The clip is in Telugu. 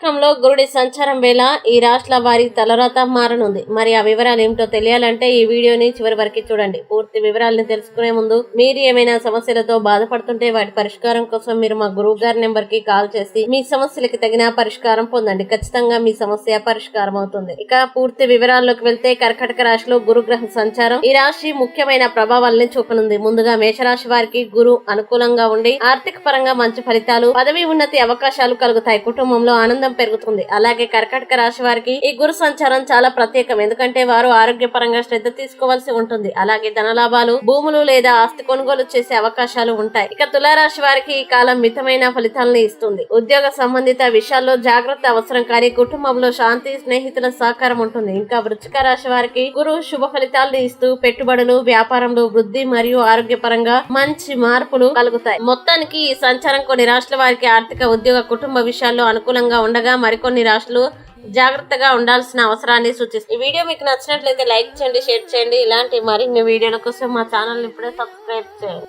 జాతకంలో గురుడి సంచారం వేళ ఈ రాష్ట్ర వారి తలరాత మారనుంది. మరి ఆ వివరాలు ఏమిటో తెలియాలంటే ఈ వీడియోని చివరి వరకు చూడండి. పూర్తి వివరాలను తెలుసుకునే ముందు మీరు ఏమైనా సమస్యలతో బాధపడుతుంటే వాటి పరిష్కారం కోసం మీరు మా గురువు గారి నెంబర్కి కాల్ చేసి మీ సమస్యలకి తగిన పరిష్కారం పొందండి. ఖచ్చితంగా మీ సమస్య పరిష్కారం అవుతుంది. ఇక పూర్తి వివరాల్లోకి వెళ్తే కర్కటక రాశిలో గురుగ్రహ సంచారం ఈ రాశి ముఖ్యమైన ప్రభావాలని చూపనుంది. ముందుగా మేషరాశి వారికి గురు అనుకూలంగా ఉండి ఆర్థిక పరంగా మంచి ఫలితాలు పదవి ఉన్నతి అవకాశాలు కలుగుతాయి. కుటుంబంలో ఆనందం పెరుగుతుంది. అలాగే కర్కాటక రాశి వారికి ఈ గురు సంచారం చాలా ప్రత్యేకం. ఎందుకంటే వారు ఆరోగ్యపరంగా శ్రద్ధ తీసుకోవాల్సి ఉంటుంది. అలాగే ధనలాభాలు భూములు లేదా ఆస్తి కొనుగోలు చేసే అవకాశాలు ఉంటాయి. ఇక తులారాశి వారికి ఈ కాలం మితమైన ఫలితాలను ఇస్తుంది. ఉద్యోగ సంబంధిత విషయాల్లో జాగ్రత్త అవసరం. కానీ కుటుంబంలో శాంతి స్నేహితుల సహకారం ఉంటుంది. ఇంకా వృచ్చిక రాశి వారికి గురు శుభ ఫలితాలను ఇస్తూ పెట్టుబడులు వ్యాపారంలో వృద్ధి మరియు ఆరోగ్యపరంగా మంచి మార్పులు కలుగుతాయి. మొత్తానికి ఈ సంచారం కొన్ని రాష్ట్రాల వారికి ఆర్థిక ఉద్యోగ కుటుంబ విషయాల్లో అనుకూలంగా ఉండగా మరికొన్ని రాష్ట్రాలు జాగ్రత్తగా ఉండాల్సిన అవసరాన్ని సూచిస్తుంది. ఈ వీడియో మీకు నచ్చినట్లయితే లైక్ చేయండి షేర్ చేయండి. ఇలాంటి మరిన్ని వీడియోల కోసం మా ఛానల్ ఇప్పుడే సబ్స్క్రైబ్ చేయండి.